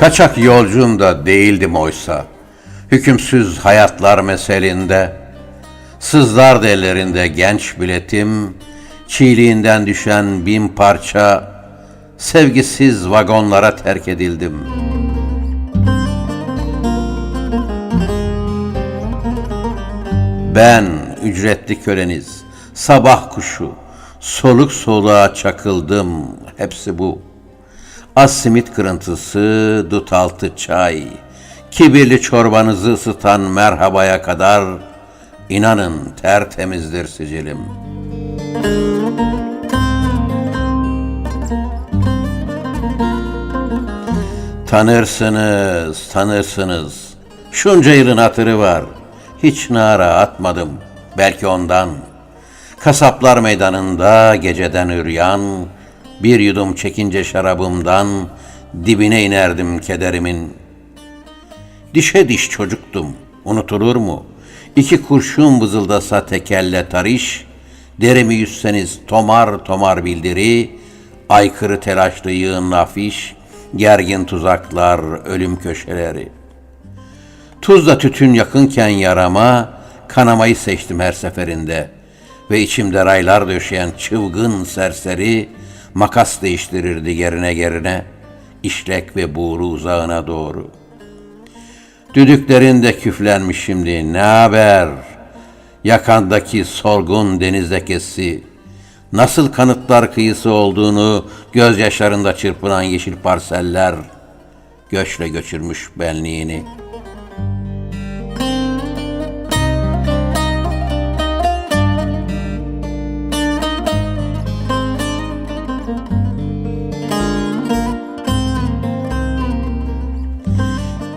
Kaçak yolcum da değildim oysa, Hükümsüz hayatlar meselinde, Sızlar ellerinde genç biletim, Çiğliğinden düşen bin parça, Sevgisiz vagonlara terk edildim.'' Ben ücretli köleniz, sabah kuşu, soluk soluğa çakıldım, hepsi bu. Az simit kırıntısı, dut altı çay, kibirli çorbanızı ısıtan merhabaya kadar, inanın tertemizdir sicilim. Tanırsınız, tanırsınız. Şunca yılın hatırı var. Hiç nara atmadım. Belki ondan. Kasaplar meydanında geceden üryan, bir yudum çekince şarabımdan dibine inerdim kederimin. Dişe diş çocuktum, unutulur mu? İki kurşun vızıldasa tekelle tarış, derimi yüzseniz tomar tomar bildiri, aykırı telaşlı yığın afiş, gergin tuzaklar, ölüm köşeleri. Tuzla tütün yakınken yarama, kanamayı seçtim her seferinde. Ve içimde raylar döşeyen çılgın serseri, makas değiştirirdi yerine yerine, işlek ve buğru uzağına doğru. Düdüklerin de küflenmiş şimdi, ne haber? Yakandaki solgun deniz lekesi, nasıl kanıtlar kıyısı olduğunu gözyaşlarında çırpınan yeşil parseller, göçle göçürmüş benliğini.''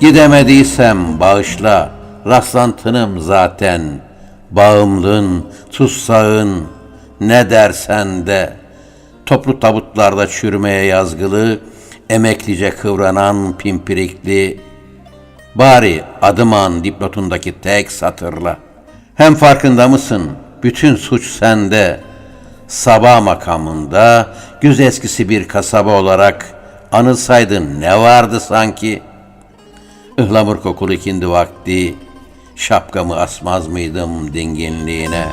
Gidemediysem bağışla, rastlantınım zaten. Bağımlın, tutsağın, ne dersen de. Toplu tabutlarda çürümeye yazgılı, emeklice kıvranan pimpirikli. Bari adım an dipnotundaki tek satırla. Hem farkında mısın? Bütün suç sende. Sabah makamında güz eskisi bir kasaba olarak anılsaydın ne vardı sanki?'' Ihlamur kokulu ikindi vakti şapkamı asmaz mıydım dinginliğine?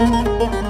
Müzik